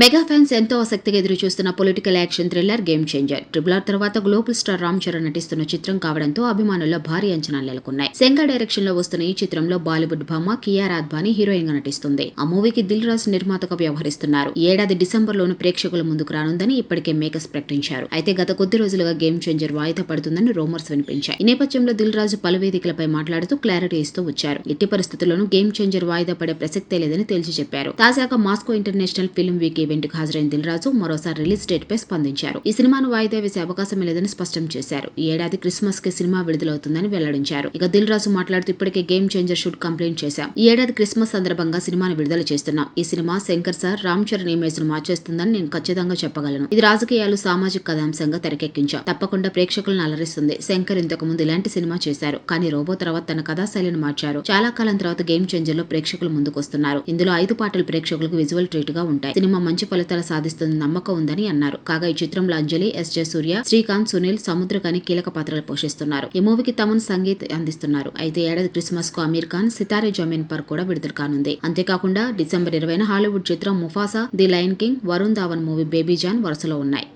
Mega fans ఎంతో ఆసక్తిగా ఎదురు చూస్తున్న political action thriller game changer. Triple R తర్వాత గ్లోబల్ స్టార్ రామ్ చరణ్ నటిస్తున్న చిత్రం కావడంతో అభిమానుల్లో భారీ అంచనాలు నెలకొన్నాయి. శంకర్ డైరెక్షన్లో వస్తున్న ఈ చిత్రంలో బాలీవుడ్ భామ కియార్ అద్వానీ హీరోయిన్గా నటిస్తుంది. ఆ మూవీకి దిల్ రాజు నిర్మాతగా వ్యవహరిస్తున్నారు. ఏడాది డిసెంబర్ లోను ప్రేక్షకుల ముందుకు రానుందని ఇప్పటికే మేకర్స్ ప్రకటించారు. అయితే గత కొద్ది రోజులుగా గేమ్ చేంజర్ వాయిదా పడుతుందని రోమర్స్ వినిపించాయి. ఈ నేపథ్యంలో దిల్ రాజు పలు వేదికలపై మాట్లాడుతూ క్లారిటీ ఇస్తూ వచ్చారు. ఎట్టి పరిస్థితుల్లోనూ గేమ్ చేంజర్ వాయిదా పడే ప్రసక్తే లేదని తేల్చి చెప్పారు. తాజాగా మాస్కో ఇంటర్నేషనల్ ఫిల్మ్ వీక్ ఈవెంట్కు హాజరైన దిల్రాజు మరోసారి రిలీజ్ డేట్ పై స్పందించారు. ఈ సినిమాను వాయిదా వేసే అవకాశం లేదని స్పష్టం చేశారు. ఈ ఏడాది క్రిస్మస్కి సినిమా విడుదలవుతుందని వెల్లడించారు. ఇక దిల్ రాజు మాట్లాడుతూ ఇప్పటికే గేమ్ చేంజర్ షూట్ కంప్లైంట్ చేశాం. ఈ ఏడాది క్రిస్మస్ సందర్భంగా సినిమాను విడుదల చేస్తున్నాం. ఈ సినిమా శంకర్ సార్ రామ్ చరణ్ ఇమేజ్ను మార్చేస్తుందని నేను ఖచ్చితంగా చెప్పగలను. ఇది రాజకీయాలు సామాజిక కథాంశంగా తెరకెక్కించాం. తప్పకుండా ప్రేక్షకులను అలరిస్తుంది. శంకర్ ఇంతకు ముందు ఇలాంటి సినిమా చేశారు. కానీ రోబో తర్వాత తన కథా శైలిని మార్చారు. చాలా కాలం తర్వాత గేమ్ చేంజర్లో ప్రేక్షకులు ముందుకు వస్తున్నారు ఇందులో ఐదు పాటలు ప్రేక్షకులకు విజువల్ ట్రీట్గా ఉంటాయి. సినిమా మంచి ఫలితాలు సాధిస్తుంది నమ్మకం ఉందని అన్నారు. కాగా ఈ చిత్రంలో అంజలి ఎస్. జె. సూర్య శ్రీకాంత్ సునీల్ సముద్రకని కీలక పాత్రలు పోషిస్తున్నారు. ఈ మూవీకి తమన్ సంగీత్ అందిస్తున్నారు. అయితే ఏడాది క్రిస్మస్కు అమీర్ ఖాన్ సితారే జమీన్ పర్ కూడా విడుదల కానుంది. అంతేకాకుండా డిసెంబర్ ఇరవైన హాలీవుడ్ చిత్రం Mufasa the lion king Varun Dhawan movie baby John వరుసలో ఉన్నాయి.